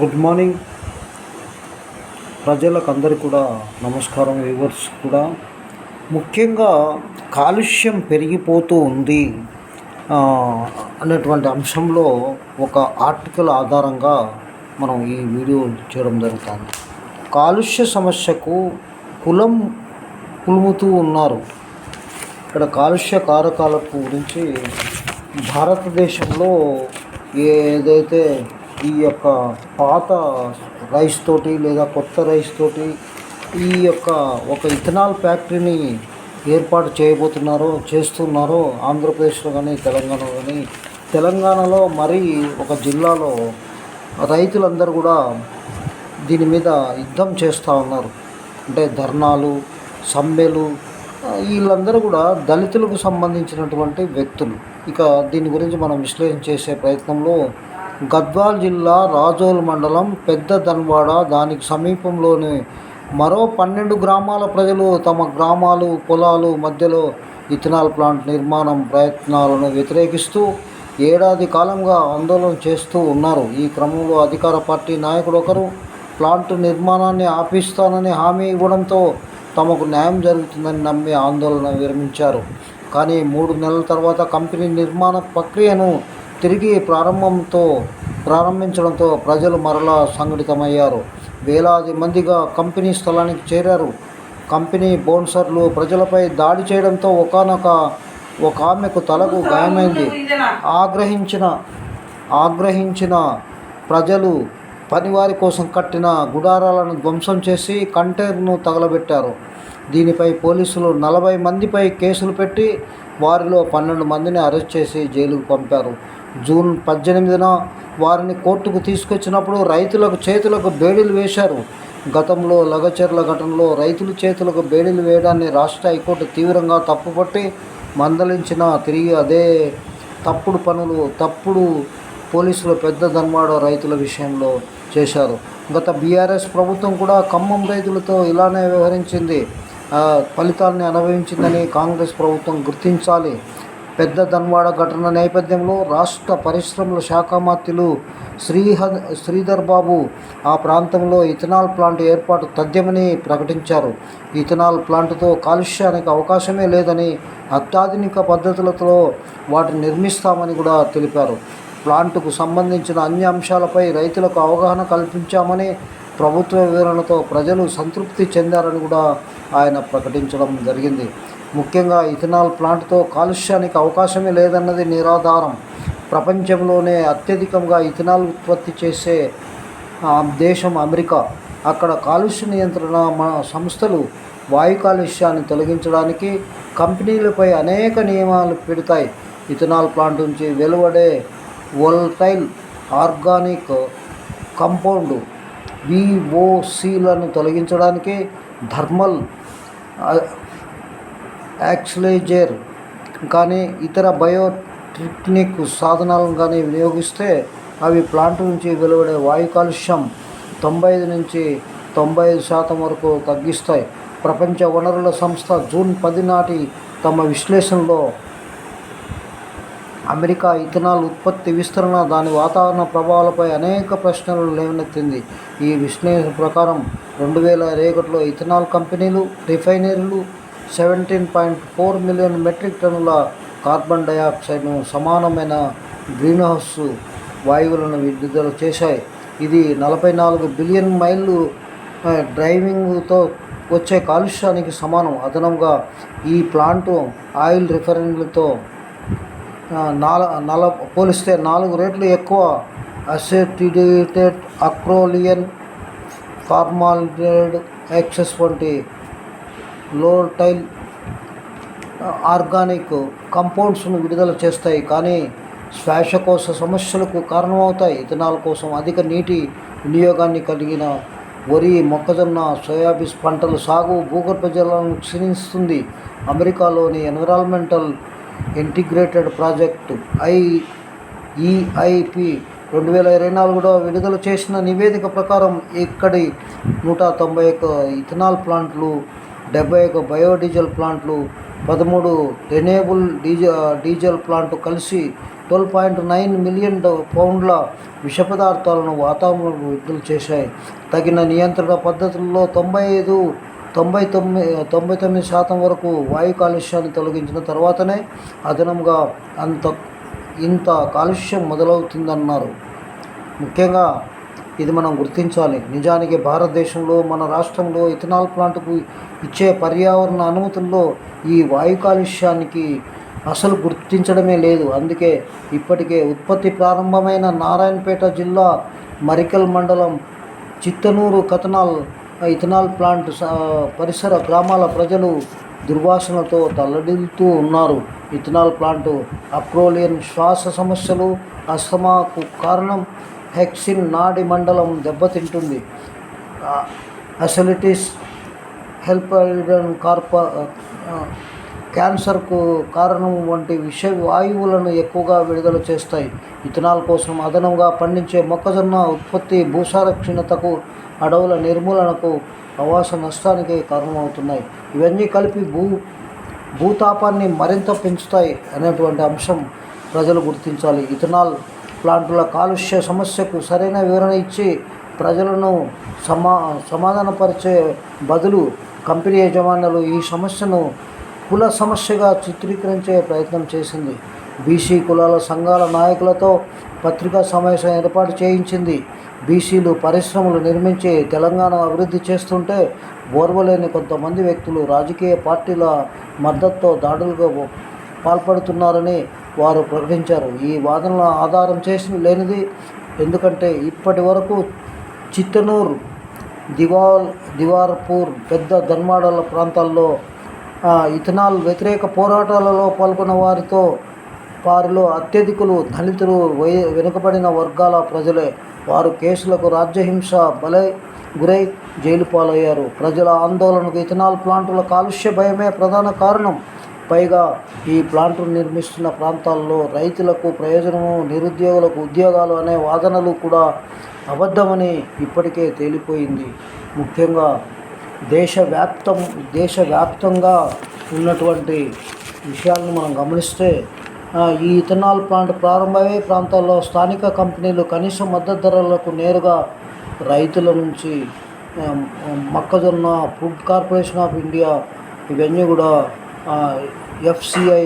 Good morning. ప్రజలకు అందరికీ కూడా నమస్కారం వ్యూవర్స్ కూడా. ముఖ్యంగా కాలుష్యం పెరిగిపోతూ ఉంది అనేటువంటి అంశంలో ఒక ఆర్టికల్ ఆధారంగా మనం ఈ వీడియో చేయడం జరుగుతుంది. కాలుష్య సమస్యకు కులం కులుముతూ ఉన్నారు. ఇక్కడ కాలుష్య కారకాల గురించి భారతదేశంలో ఏదైతే ఈ యొక్క పాత రైస్ తోటి లేదా కొత్త రైస్ తోటి ఈ యొక్క ఒక ఇథనాల్ ఫ్యాక్టరీని ఏర్పాటు చేయబోతున్నారో చేస్తున్నారో ఆంధ్రప్రదేశ్లో కానీ తెలంగాణలో కానీ తెలంగాణలో మరీ ఒక జిల్లాలో రైతులందరూ కూడా దీని మీద యుద్ధం చేస్తూ ఉన్నారు. అంటే ధర్నాలు సమ్మెలు వీళ్ళందరూ కూడా దళితులకు సంబంధించినటువంటి వ్యక్తులు. ఇక దీని గురించి మనం విశ్లేషణ చేసే ప్రయత్నంలో గద్వాల్ జిల్లా రాజోల్ మండలం పెద్ద ధన్వాడ. దానికి సమీపంలోని మరో పన్నెండు గ్రామాల ప్రజలు తమ గ్రామాలు పొలాలు మధ్యలో ఇథనాల్ ప్లాంట్ నిర్మాణం ప్రయత్నాలను వ్యతిరేకిస్తూ ఏడాది కాలంగా ఆందోళన చేస్తూ ఉన్నారు. ఈ క్రమంలో అధికార పార్టీ నాయకుడు ఒకరు ప్లాంట్ నిర్మాణాన్ని ఆపిస్తానని హామీ ఇవ్వడంతో తమకు న్యాయం జరుగుతుందని నమ్మి ఆందోళన విరమించారు. కానీ మూడు నెలల తర్వాత కంపెనీ నిర్మాణ ప్రక్రియను తిరిగి ప్రారంభంతో ప్రారంభించడంతో ప్రజలు మరలా సంఘటితమయ్యారు. వేలాది మందిగా కంపెనీ స్థలానికి చేరారు. కంపెనీ బౌన్సర్లు ప్రజలపై దాడి చేయడంతో ఒకానొక ఒక ఆమెకు తలకు గాయమైంది. ఆగ్రహించిన ఆగ్రహించిన ప్రజలు పనివారి కోసం కట్టిన గుడారాలను ధ్వంసం చేసి కంటైనర్ను తగలబెట్టారు. దీనిపై పోలీసులు నలభై మందిపై కేసులు పెట్టి వారిలో పన్నెండు మందిని అరెస్ట్ చేసి జైలుకు పంపారు. జూన్ పద్దెనిమిదిన వారిని కోర్టుకు తీసుకొచ్చినప్పుడు రైతులకు చేతులకు బేడీలు వేశారు. గతంలో లగచర్ల ఘటనలో రైతుల చేతులకు బేడీలు వేయడాన్ని రాష్ట్ర హైకోర్టు తీవ్రంగా తప్పుపట్టి మందలించిన తిరిగి అదే తప్పుడు పనులు తప్పుడు పోలీసులు పెద్ద ధర్మాడ రైతుల విషయంలో చేశారు. గత బీఆర్ఎస్ ప్రభుత్వం కూడా ఖమ్మం రైతులతో ఇలానే వ్యవహరించింది. ఫలితాన్ని అనుభవించిందని కాంగ్రెస్ ప్రభుత్వం గుర్తించాలి. పెద్ద ధన్వాడ ఘటన నేపథ్యంలో రాష్ట్ర పరిశ్రమల శాఖ మంత్రులు శ్రీహ శ్రీధర్ బాబు ఆ ప్రాంతంలో ఇథనాల్ ప్లాంట్ ఏర్పాటు తథ్యమని ప్రకటించారు. ఇథనాల్ ప్లాంట్తో కాలుష్యానికి అవకాశమే లేదని అత్యాధునిక పద్ధతులతో వాటిని నిర్మిస్తామని కూడా తెలిపారు. ప్లాంటుకు సంబంధించిన అన్ని అంశాలపై రైతులకు అవగాహన కల్పించామని ప్రభుత్వ వివరణతో ప్రజలు సంతృప్తి చెందారని కూడా ఆయన ప్రకటించడం జరిగింది. ముఖ్యంగా ఇథనాల్ ప్లాంట్తో కాలుష్యానికి అవకాశమే లేదన్నది నిరాధారం. ప్రపంచంలోనే అత్యధికంగా ఇథనాల్ ఉత్పత్తి చేసే దేశం అమెరికా. అక్కడ కాలుష్య నియంత్రణ మన సంస్థలు వాయు కాలుష్యాన్ని తొలగించడానికి కంపెనీలపై అనేక నియమాలు పెడతాయి. ఇథనాల్ ప్లాంట్ నుంచి వెలువడే వోల్టైల్ ఆర్గానిక్ కంపౌండ్ విఓసిలను తొలగించడానికి థర్మల్ యాక్సిలైజర్ కానీ ఇతర బయోటెక్నిక్ సాధనాలను కానీ వినియోగిస్తే అవి ప్లాంట్ నుంచి వెలువడే వాయు కాలుష్యం తొంభై ఐదు నుంచి తొంభై ఐదు శాతం వరకు తగ్గిస్తాయి. ప్రపంచ వనరుల సంస్థ జూన్ పది నాటి తమ విశ్లేషణలో అమెరికా ఇథనాల్ ఉత్పత్తి విస్తరణ దాని వాతావరణ ప్రభావాలపై అనేక ప్రశ్నలు లేవనెత్తింది. ఈ విశ్లేషణ ప్రకారం రెండు వేల ఇరవై ఒకటిలో ethanol companies refineries seventeen point four million metric టన్నుల కార్బన్ డయాక్సైడ్ను సమానమైన గ్రీన్హౌస్ వాయువులను విడుదల చేశాయి. ఇది నలభై నాలుగు బిలియన్ మైళ్ళు డ్రైవింగ్తో వచ్చే కాలుష్యానికి సమానం. అదనంగా ఈ ప్లాంటు ఆయిల్ రిఫైనరీలతో నాల నల పోలిస్తే నాలుగు రేట్లు ఎక్కువ. అసెటిడేటెడ్ అక్రోలియన్ ఫార్మాలిడేడ్ యాక్సెస్ వంటి లోటైల్ ఆర్గానిక్ కంపౌండ్స్ను విడుదల చేస్తాయి. కానీ శ్వాసకోశ సమస్యలకు కారణమవుతాయి. ఇథనాల్ కోసం అధిక నీటి వినియోగాన్ని కలిగిన వరి మొక్కజొన్న సోయాబీన్స్ పంటల సాగు భూగర్భ జలాలను క్షీణిస్తుంది. అమెరికాలోని environmental integrated project I EIP రెండు వేల ఇరవై నాలుగులో విడుదల చేసిన నివేదిక ప్రకారం ఇక్కడి నూట తొంభై ఒక్క ఇథనాల్ ప్లాంట్లు డెబ్బై ఒక బయోడీజిల్ ప్లాంట్లు పదమూడు రెన్యూబుల్ డీజ డీజిల్ ప్లాంట్ కలిసి ట్వెల్వ్ పాయింట్ నైన్ మిలియన్ పౌండ్ల విష పదార్థాలను వాతావరణంలో విడుదల చేశాయి. తగిన నియంత్రణ పద్ధతుల్లో తొంభై ఐదు తొంభై తొమ్మిది తొంభై తొమ్మిది శాతం వరకు వాయు కాలుష్యాన్ని తొలగించిన తర్వాతనే అదనంగా అంత ఇంత కాలుష్యం మొదలవుతుందన్నారు. ముఖ్యంగా ఇది మనం గుర్తించాలి. నిజానికి భారతదేశంలో మన రాష్ట్రంలో ఇథనాల్ ప్లాంట్కు ఇచ్చే పర్యావరణ అనుమతుల్లో ఈ వాయు కాలుష్యానికి అసలు గుర్తించడమే లేదు. అందుకే ఇప్పటికే ఉత్పత్తి ప్రారంభమైన నారాయణపేట జిల్లా మరికల్ మండలం చిత్తనూరు కథనాల్ ఇథనాల్ ప్లాంట్ స- పరిసర గ్రామాల ప్రజలు దుర్వాసనతో తల్లడిల్లుతూ ఉన్నారు. ఇథనాల్ ప్లాంట్ అప్రోలియన్ శ్వాస సమస్యలు అస్తమాకు కారణం హెక్సిన్ నాడి మండలం దెబ్బతింటుంది. అసిలిటీస్ హెల్ప్ కార్ప క్యాన్సర్కు కారణం వంటి విష వాయువులను ఎక్కువగా విడుదల చేస్తాయి. ఇథనాల్ కోసం అదనంగా పండించే మొక్కజొన్న ఉత్పత్తి భూసార క్షీణతకు అడవుల నిర్మూలనకు ఆవాస నష్టానికి కారణమవుతున్నాయి. ఇవన్నీ కలిపి భూ భూతాపాన్ని మరింత పెంచుతాయి అనేటువంటి అంశం ప్రజలు గుర్తించాలి. ఇథనాల్ ప్లాంట్ల కాలుష్య సమస్యకు సరైన వివరణ ఇచ్చి ప్రజలను సమా సమాధానపరిచే బదులు కంపెనీ యజమానులు ఈ సమస్యను కుల సమస్యగా చిత్రీకరించే ప్రయత్నం చేసింది. బీసీ కులాల సంఘాల నాయకులతో పత్రికా సమావేశం ఏర్పాటు చేయించింది. బీసీలు పరిశ్రమలు నిర్మించి తెలంగాణ అభివృద్ధి చేస్తుంటే ఓర్వలేని కొంతమంది వ్యక్తులు రాజకీయ పార్టీల మద్దతుతో దాడులుగా పాల్పడుతున్నారని వారు ప్రకటించారు. ఈ వాదనల ఆధారం చేసి లేనిది ఎందుకంటే ఇప్పటి వరకు చిత్తనూరు దివాల్ దివార్పూర్ పెద్ద ధన్వాడల ప్రాంతాల్లో ఇథనాల్ వ్యతిరేక పోరాటాలలో పాల్గొన్న వారితో వారిలో అత్యధికులు దళితులు వై- వెనుకబడిన వర్గాల ప్రజలే. వారు కేసులకు రాజ్యహింస బలై గురై జైలు పాలయ్యారు ప్రజల ఆందోళనకు ఇథనాల్ ప్లాంటుల కాలుష్య భయమే ప్రధాన కారణం. పైగా ఈ ప్లాంట్ను నిర్మిస్తున్న ప్రాంతాల్లో రైతులకు ప్రయోజనము నిరుద్యోగులకు ఉద్యోగాలు అనే వాదనలు కూడా అబద్ధమని ఇప్పటికే తేలిపోయింది. ముఖ్యంగా దేశవ్యాప్తం దేశవ్యాప్తంగా ఉన్నటువంటి విషయాలను మనం గమనిస్తే ఈ ఇథనాల్ ప్లాంట్ ప్రారంభమయ్యే ప్రాంతాల్లో స్థానిక కంపెనీలు కనీస మద్దతు ధరలకు నేరుగా రైతుల నుంచి మొక్కజొన్న ఫుడ్ కార్పొరేషన్ ఆఫ్ ఇండియా ఇవన్నీ కూడా ఎఫ్సిఐ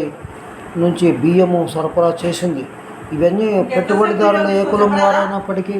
నుంచి బియ్యము సరఫరా చేసింది. ఇవన్నీ పెట్టుబడిదారుల ఏ కులం వారైనప్పటికీ